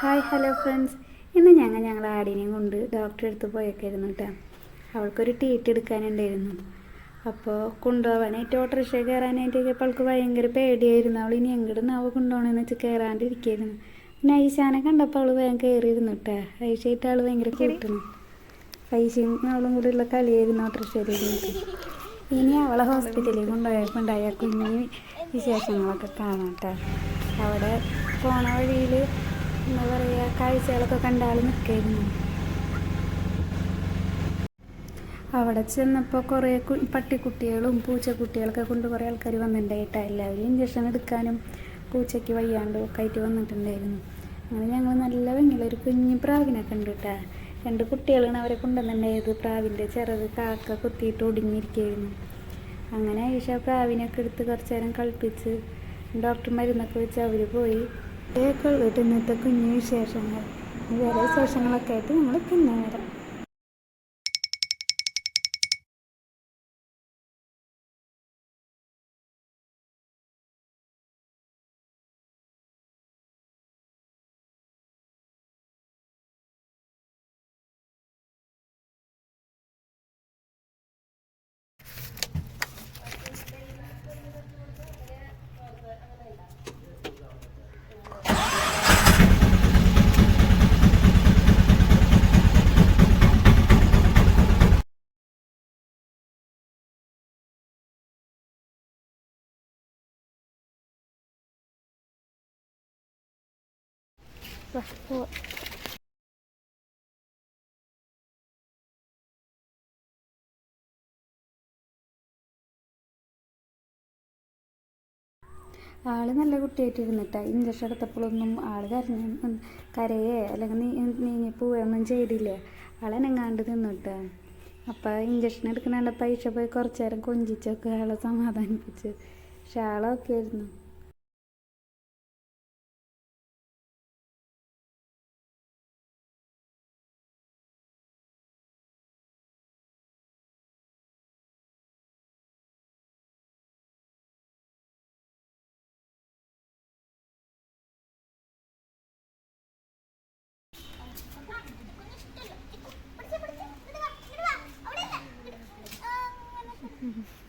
Hi hello friends. ഇന്ന് ഞങ്ങൾ ഞങ്ങളെ ആടിനെയും കൊണ്ട് ഡോക്ടറെ അടുത്ത് പോയേക്കായിരുന്നു കേട്ടോ അവൾക്കൊരു ടീറ്റ് എടുക്കാനുണ്ടായിരുന്നു. അപ്പോൾ കൊണ്ടുപോകാനായിട്ട് ഓട്ടോറിക്ഷ കയറാനായിട്ടൊക്കെ ഇപ്പോൾ അവൾക്ക് ഭയങ്കര പേടിയായിരുന്നു. അവൾ ഇനി എങ്ങോട്ടും നാവ് കൊണ്ടുപോകണമെന്ന് വെച്ച് കയറാണ്ടിരിക്കായിരുന്നു. പിന്നെ ഐശാനെ കണ്ടപ്പോൾ അവൾ വേഗം കയറിയിരുന്നു കേട്ടോ ഐശയായിട്ട് ആൾ ഭയങ്കര കൂട്ടുന്നു. ഐശയും അവളും കൂടെ ഉള്ള കളിയായിരുന്നു ഓട്ടോറിക്ഷയിലേക്ക് ഇനി അവളെ ഹോസ്പിറ്റലിൽ കൊണ്ടുപോയപ്പോൾ ഉണ്ടായ കുഞ്ഞു വിശേഷങ്ങളൊക്കെ കാണാം കേട്ടോ അവിടെ പോണ വഴിയിൽ എന്താ പറയുക കാഴ്ചകളൊക്കെ കണ്ട ആൾ നിൽക്കായിരുന്നു അവിടെ ചെന്നപ്പോൾ കുറേ പട്ടിക്കുട്ടികളും പൂച്ചക്കുട്ടികളൊക്കെ കൊണ്ട് കുറേ ആൾക്കാർ വന്നിട്ടുണ്ടായിട്ടാ എല്ലാവരും ഇഞ്ചക്ഷൻ എടുക്കാനും പൂച്ചയ്ക്ക് വയ്യാണ്ടും ഒക്കെ ആയിട്ട് വന്നിട്ടുണ്ടായിരുന്നു. അങ്ങനെ ഞങ്ങൾ നല്ല ഭംഗിയുള്ള ഒരു കുഞ്ഞു പ്രാവിനെ കണ്ടിട്ടാ രണ്ട് കുട്ടികളാണ് അവരെ കൊണ്ടുവന്നിട്ടുണ്ടായത്. പ്രാവിന്റെ ചിറക് കാക്ക കുത്തിയിട്ട് ഒടിഞ്ഞിരിക്കുകയായിരുന്നു അങ്ങനെ ഈശ പ്രാവിനൊക്കെ എടുത്ത് കുറച്ച് നേരം കളിപ്പിച്ച് ഡോക്ടർ മരുന്നൊക്കെ വെച്ച് അവർ പോയി. ഇതൊക്കെ വീട്ടിൽ നിന്നത്തെ കുഞ്ഞു വിശേഷങ്ങൾ വേറെ വിശേഷങ്ങളൊക്കെ ആയിട്ട് നമ്മൾ പിന്നെ വരാം പോവാം. ആൾ നല്ല കുട്ടിയായിട്ട് ഇരുന്നിട്ടാ ഇഞ്ചക്ഷൻ എടുത്തപ്പോഴൊന്നും ആൾ കരഞ്ഞ കരയേ അല്ലെങ്കിൽ നീ നീങ്ങി പോവുകയൊന്നും ചെയ്തില്ല? ആളെനങ്ങാണ്ട് നിന്നിട്ടാ. അപ്പം ഇഞ്ചക്ഷൻ എടുക്കണ പൈസ പോയി കുറച്ച് നേരം കൊഞ്ചിച്ചൊക്കെ ആളെ സമാധാനിപ്പിച്ച്. പക്ഷെ ആളൊക്കെ ആയിരുന്നു. Mm-hmm.